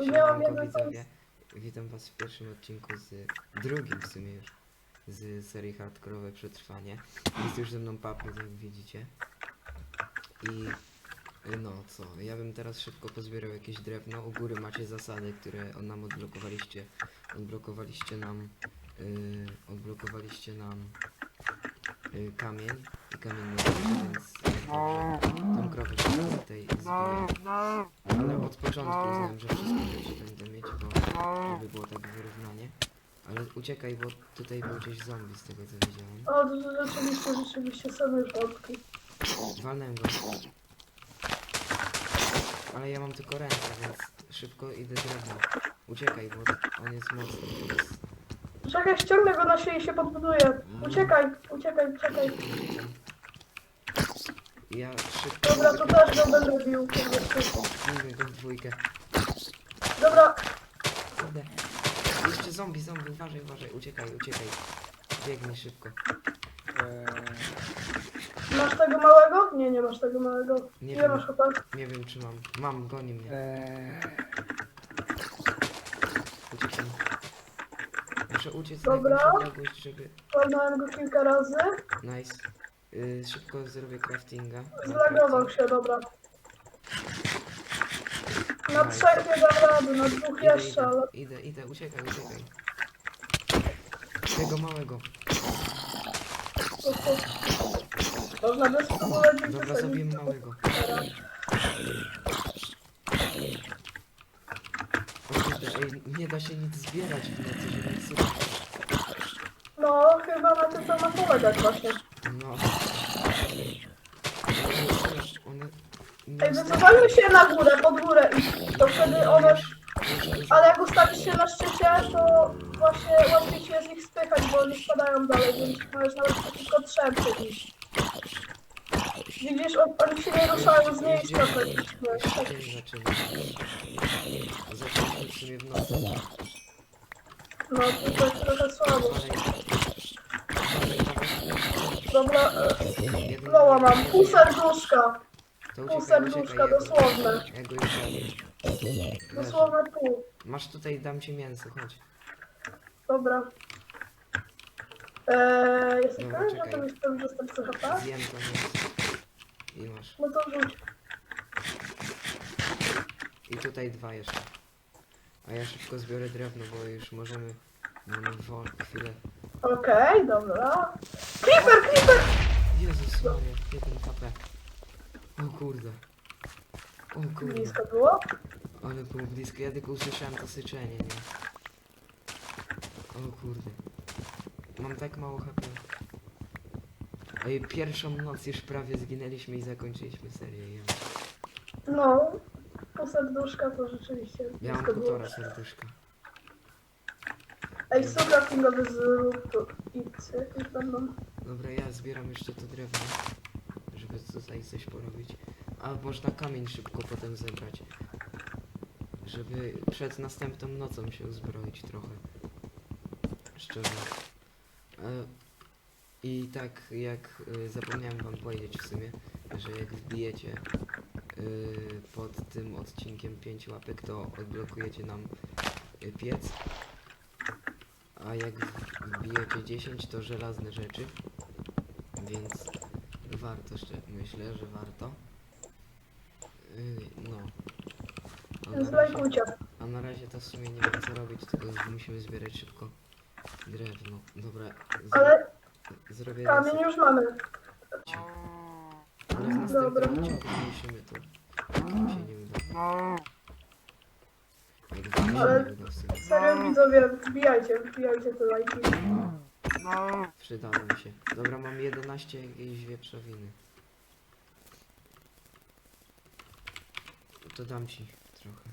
Jednego widzowie, witam was w pierwszym odcinku z drugim w sumie już z serii hardkorowe przetrwanie. Jest już ze mną Papu, jak widzicie. I no co, ja bym teraz szybko pozbierał jakieś drewno. U góry macie zasady, które on nam odblokowaliście. Odblokowaliście nam y, odblokowaliście nam y, kamień i kamienny więc. Tą krowę szybko tutaj zbiję. Ale od początku uznałem, że wszystko rzeczy będę mieć, bo żeby było tak wyrównanie. Ale uciekaj, bo tutaj był gdzieś zombie z tego co widziałem. O, to, to rzeczywiście, rzeczywiście same żabki. Walnąłem go. Ale ja mam tylko rękę, więc szybko idę drewno. Uciekaj, bo on jest mocny. Więc... Czekaj, ściągnę go na siebie i się podbuduję. Uciekaj, uciekaj, uciekaj. Ja szybko Dobra, to też go będę bił. kurde, szybko. bijmy go w dwójkę. Dobra, Kurde. Jeszcze zombie, zombie, uważaj, uważaj, uciekaj, uciekaj. Biegnij szybko. masz tego małego? Nie, nie masz tego małego. Nie Ile wiem. masz chłopak? Nie wiem czy mam. Mam, goni mnie. Uciekam. Muszę uciec Dobra. odległość, żeby... Walnąłem go kilka razy. Nice. Y, szybko zrobię craftinga. Mam Zlagował crafting. się, dobra. Na trzech nie dam rady, na dwóch Idę, jeszcze, idę, ale... idę, idę, uciekaj, uciekaj. Tego małego. po prostu- Można bez spróbować Dobra, zabiję małego. O kurde, ej, nie da się nic zbierać w nocy, żeby nic. No, chyba na tym to ma polegać właśnie. No. One... Ej, wycofajmy się na górę, pod górę i to wtedy one... Ale jak ustawisz się na szczycie, to właśnie łatwiej ci jest ich spychać, bo oni spadają dalej, więc możesz nawet tylko trzępy iść. Widzisz, on- oni się nie ruszają z miejsca praktycznie. Tak. Dzień zaczyna. Zaczęliśmy w sumie w nocy. No, to jest trochę słabo. Dobra, e, Jeden- loła mam, pół serduszka. To Pół uciekaj, serduszka, uciekaj, ja go- dosłowne. Dosłowne pół. Masz tutaj, dam ci mięso, chodź. Dobra. Eee, jestem Dobra, pewien, że czekaj. to mi sprawi dostępcy HP? Zjem to mięso. I masz. No to rzuć. I tutaj dwa jeszcze. A ja szybko zbiorę drewno, bo już możemy... Mamy wol chwilę. Okej, dobra. Creeper, creeper! Jezus Maria, jeden HP. O kurde. O kurde. Blisko było. Ale było blisko, ja tylko usłyszałem to syczenie, nie? O kurde. Mam tak mało HP. Ej, pierwszą noc już prawie zginęliśmy i zakończyliśmy serię. Ja, No, pół serduszka to rzeczywiście ja mam blisko było. półtora serduszka. Ej, super kingowy zrób tu i jakieś będą. Dobra, ja zbieram jeszcze to drewno, tutaj coś porobić. A można kamień szybko potem zebrać. Żeby przed następną nocą się uzbroić trochę. Szczerze. E, I tak jak y, zapomniałem wam powiedzieć w sumie, że jak wbijecie y, pod tym odcinkiem 5 łapek, to odblokujecie nam piec. A jak wbijecie 10, to żelazne rzeczy. Więc warto, myślę, że warto. Yy, no. A na, razie, a na razie to w sumie nie wiem co robić, tylko musimy zbierać szybko drewno. Dobra, Ale zrobię kamień reset. już mamy. Ale w następnym Dobra. odcinku musimy to. Mi się nie uda. Jak Ale- w. Serio widzowie, wbijajcie, wbijajcie te lajki. Przydało mi się. Dobra, mam 11 jakiejś wieprzowiny. To dam ci trochę.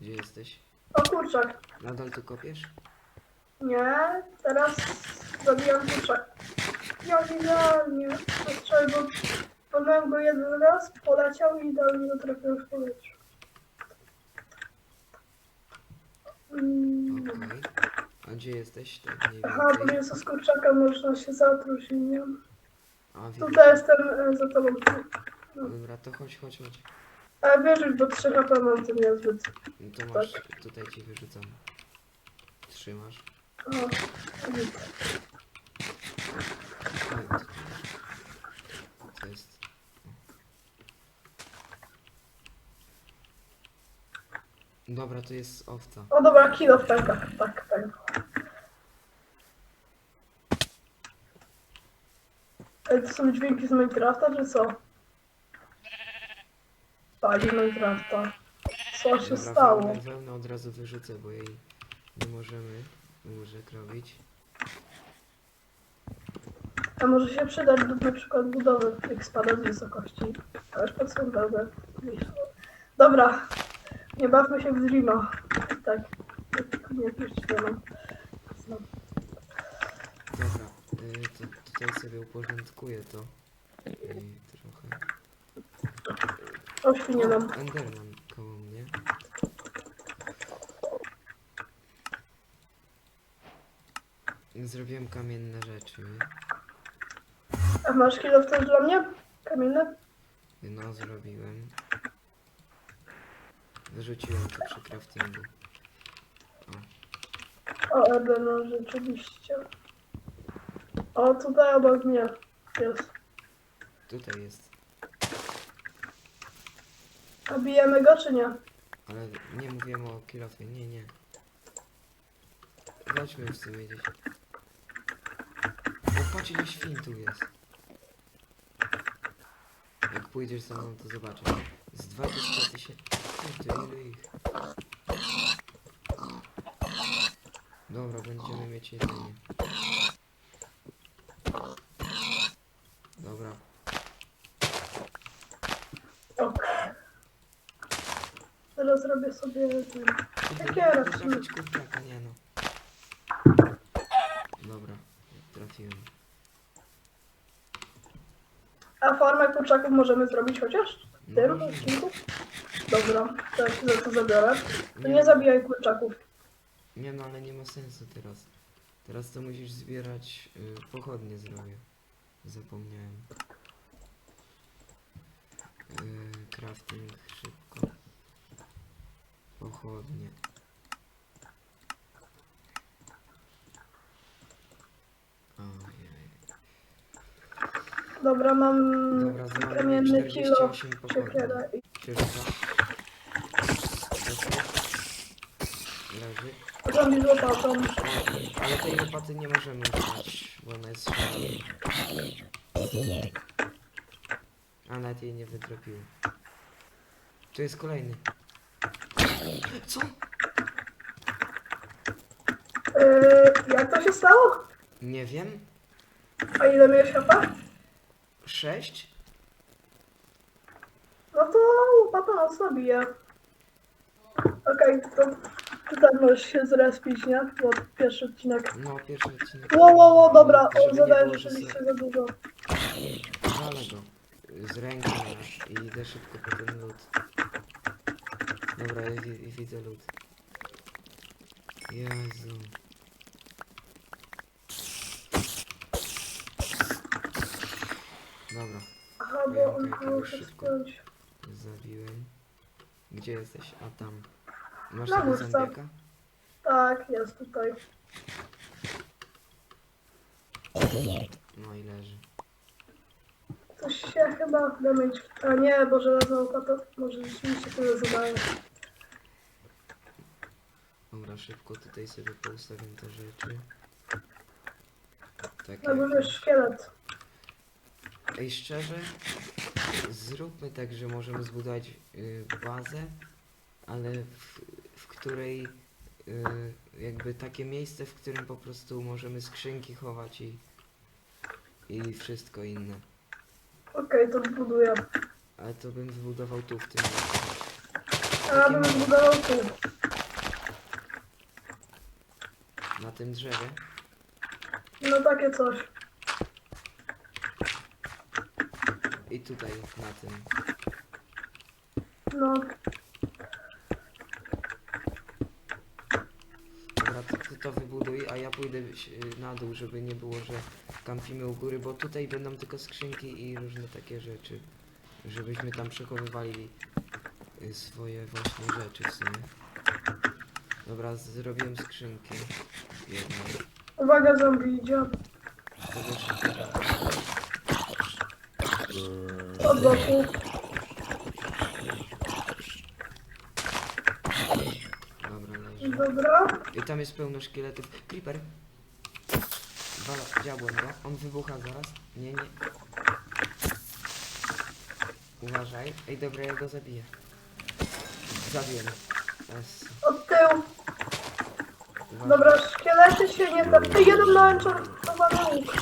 Gdzie jesteś? O kurczak. Nadal tu kopiesz? Nie, teraz zabijam kurczak. Ja idealnie. Wczoraj bo podałem go jeden raz, poleciał i idealnie go trafiłem w powietrzu. Mm. Okej. A gdzie jesteś? Tak mniej Aha, bo więcej. jest z kurczaka można się zatruć, nie? A widzę. Tutaj jestem e, za tobą. Dobra, to chodź, chodź, chodź. Ale wierzysz, bo 3 HP mam to niezbyt. No to masz, tutaj ci wyrzucam. Trzymasz. O, nic. Oj, to, to jest... Dobra, to jest owca. o dobra, kilo w pękach. Tak, tak. Ej, to są dźwięki z Minecrafta, czy co? Tak, z Minecrafta. Co się Dobra, stało? wełnę, wełnę od razu wyrzucę, bo jej nie możemy łóżek robić. A może się przydać do na przykład budowy, jak spada z wysokości. Ale pod są wełnę. Dobra, nie bawmy się w Dreama. Tak, tylko nie mam. No. Dobra, y, to tutaj sobie uporządkuję to. I trochę. O, świnie mam. Enderman koło mnie. Zrobiłem kamienne rzeczy. A masz kilo też dla mnie? Kamienny? No, zrobiłem. Wyrzuciłem to przy craftingu. O, Ebe, no rzeczywiście. O, tutaj obok mnie jest. tutaj jest. A bijemy go, czy nie? Ale nie mówiłem o kilofie, nie, nie. Chodźmy w sumie gdzieś. O, patrz ile świn tu jest. Jak pójdziesz za mną, to zobaczysz. Z 20 tysięcy... Kurde, ile ich. Dobra, będziemy mieć jedzenie. Dobra. Teraz zrobię sobie ten... Jakie nie kurczaka, no. Dobra, trafiłem. A farmę kurczaków możemy zrobić chociaż? W No, tym odcinku? Dobra, to ja się za to zabiorę. To Nie. nie zabijaj kurczaków. Nie no, ale nie ma sensu teraz. Teraz to musisz zbierać y, pochodnie zrobię. Zapomniałem. Y, crafting szybko. Pochodnie. Ojej. Dobra, mam Dobra, znalazłem kamienny kilo 48 pochodni. siekierę i Księżyca. Leży. zombie z łopatą. Ale tej łopaty nie możemy używać, bo ona jest szalona. A nawet jej nie wydropiłem. Tu jest kolejny. Co? Yy, jak to się stało? Nie wiem. A ile miałeś HP? Sześć? No to łopata mocno bije. Okej, to możesz się zrespić, nie? Bo pierwszy odcinek. No, pierwszy odcinek. Ło, ło, ło, dobra, Żeby o, nie zadałem było, że rzeczywiście za dużo. Walę go. Z ręki masz i idę szybko po ten lód. Dobra, ja wi widzę lód. Jezu. Dobra, Aha, bo on okej, to już muszę szybko. spiąć. zabiłem. Gdzie jesteś? A tam. Masz Na tego górce. zombiaka? Tak, jest tutaj. No i leży. Coś się chyba damage... A nie, bo żelazna łopata może rzeczywiście tyle zadaje. Dobra, szybko tutaj sobie poustawiam te rzeczy. Tak Na górze jest szkielet. Ej, szczerze, zróbmy tak, że możemy zbudować y, bazę, ale w której y, jakby takie miejsce, w którym po prostu możemy skrzynki chować i, i wszystko inne. Okej, to zbuduję. Ale to bym zbudował tu w tym miejscu. A bym zbudował tu. Na tym drzewie. No takie coś. I tutaj na tym. No, Dobra, to ty to wybuduj, a ja pójdę y, na dół, żeby nie było, że kampimy u góry, bo tutaj będą tylko skrzynki i różne takie rzeczy. Żebyśmy tam przechowywali y, swoje właśnie rzeczy w sumie. Dobra, zrobiłem skrzynkę. Jedną. Uwaga, zombie idzie. Od boku. Dobra, leży. Dobra. I tam jest pełno szkieletów. Creeper! Wala, dziabłem go. On wybucha zaraz. Nie, nie. Uważaj. Ej, dobra, ja go zabiję. Zabiję. Yes. Od tyłu. Dobra, szkielety się nie da. Ty jeden ma enchantowany łuk.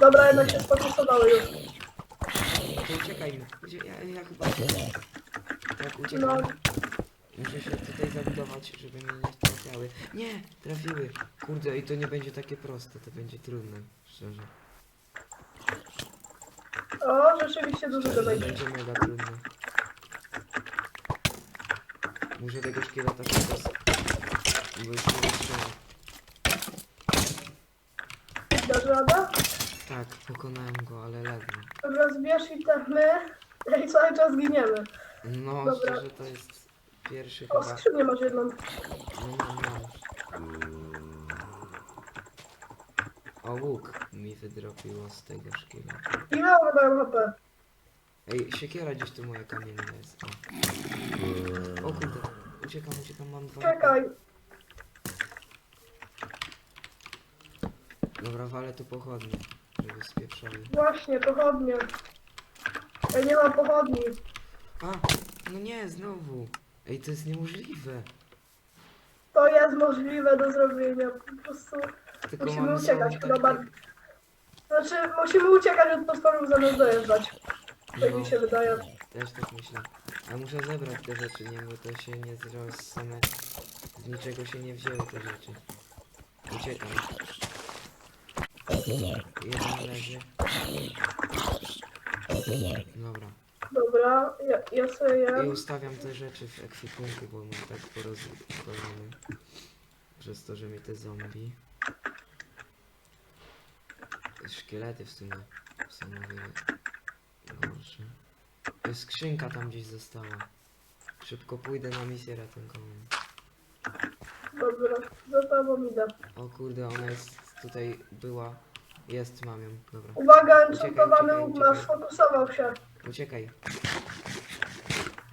Dobra, jednak się sfokusowały już. To uciekajmy. Gdzie, ja, ja chyba... Tak, No, uciekam. Muszę się tutaj zabudować, żeby mnie nie trafiały. Nie! Trafiły! Kurde, i to nie będzie takie proste, to będzie trudne, szczerze. o, rzeczywiście dużo To damage. będzie mega trudne. Muszę tego szkieleta teraz... Bo już nie wytrzymam. Dasz radę? Tak, pokonałem go, ale ledwo. Dobra, zbierz itemy. I cały czas giniemy. No, Dobra. szczerze to jest pierwszy O, chyba... skrzynię masz jedną. O, łuk mi wydropiło z tego szkieleta. Ile one mają HP? Ej, siekiera gdzieś tu moja kamienna jest. O, o kurde, uciekam, uciekam, mam dwa. Czekaj. Dobra, walę tu pochodnie, żeby spieprzały. Właśnie, pochodnie. Ej, nie ma pochodni. A, no nie, znowu. Ej, to jest niemożliwe. To jest możliwe do zrobienia. Po prostu Tylko musimy mamy uciekać samą chyba bardziej. Znaczy, musimy uciekać od potworów zamiast dojeżdżać. Tak No, mi się wydaje. też tak myślę. A muszę zebrać te rzeczy, nie? Bo to się nie zrało z same... Z niczego się nie wzięły te rzeczy. Uciekam. Jeden leży. Dobra. Dobra, ja, ja sobie I jem. ustawiam te rzeczy w ekwipunku, bo mam tak porozwalone. Przez to, że mnie te zombie. Szkielety w sumie są o wiele gorsze. To jest skrzynka tam gdzieś została. Szybko pójdę na misję ratunkową. Dobra, za tobą idę. O kurde, ona jest tutaj była. Jest, mam ją. Dobra. Uwaga, Uciekaj, enchantowany uciekaj, łuk masz, uciekaj. sfokusował się. Uciekaj.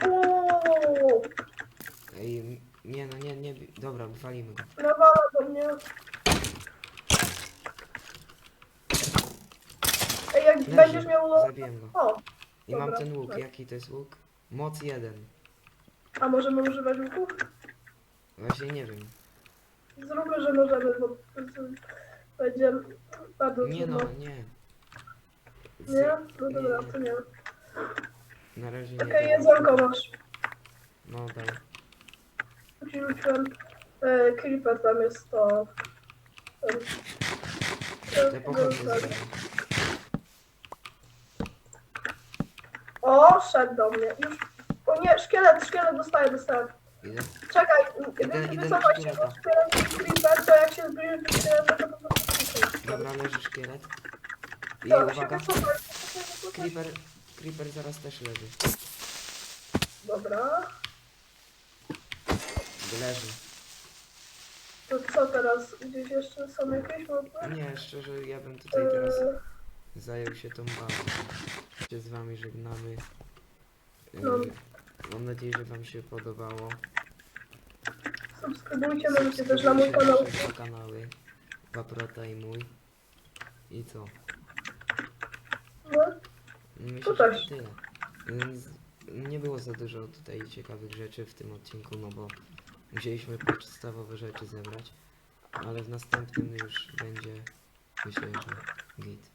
Uuu, Ej, nie no, nie, nie. bi- Dobra, walimy go. nawala do mnie. Ej, jak Leży. będziesz miał... Zabiłem go. O, I mam Dobra, ten łuk. tak. Jaki to jest łuk? Moc 1. a możemy używać łuków? Właśnie nie wiem. Zróbmy, że możemy, bo będzie bardzo Nie no, trudno. nie. Z- Nie? No dobra, to nie. Na razie nie. Okej, dam. jedzonko masz. No rzuciłem. E, creeper tam jest to. Ten, Te pochodnie ten- zbieram. O, szedł do mnie. Już. O nie, szkielet, szkielet dostaję, dostaję. Idę. Czekaj, Idę- się, szkieleta. szkielet jest creeper, to jak się zbliżysz do szkieleta, to po prostu. Dobra, leży szkielet. I Dobra, się uwaga. wycofaj, wycofaj, wycofaj. Creeper, creeper zaraz też leży. Dobra. Leży. To co teraz? Gdzieś jeszcze są jakieś mapy? Nie, szczerze, ja bym tutaj teraz E, zajął się tą bazą. Się z wami żegnamy. Yy, No. Mam nadzieję, że wam się podobało. subskrybujcie, możecie też na mój kanał. nasze dwa kanały. Paprota i mój. I co? Myślę, że to tyle. Nie było za dużo tutaj ciekawych rzeczy w tym odcinku, no bo musieliśmy podstawowe rzeczy zebrać. Ale w następnym już będzie, myślę, że git.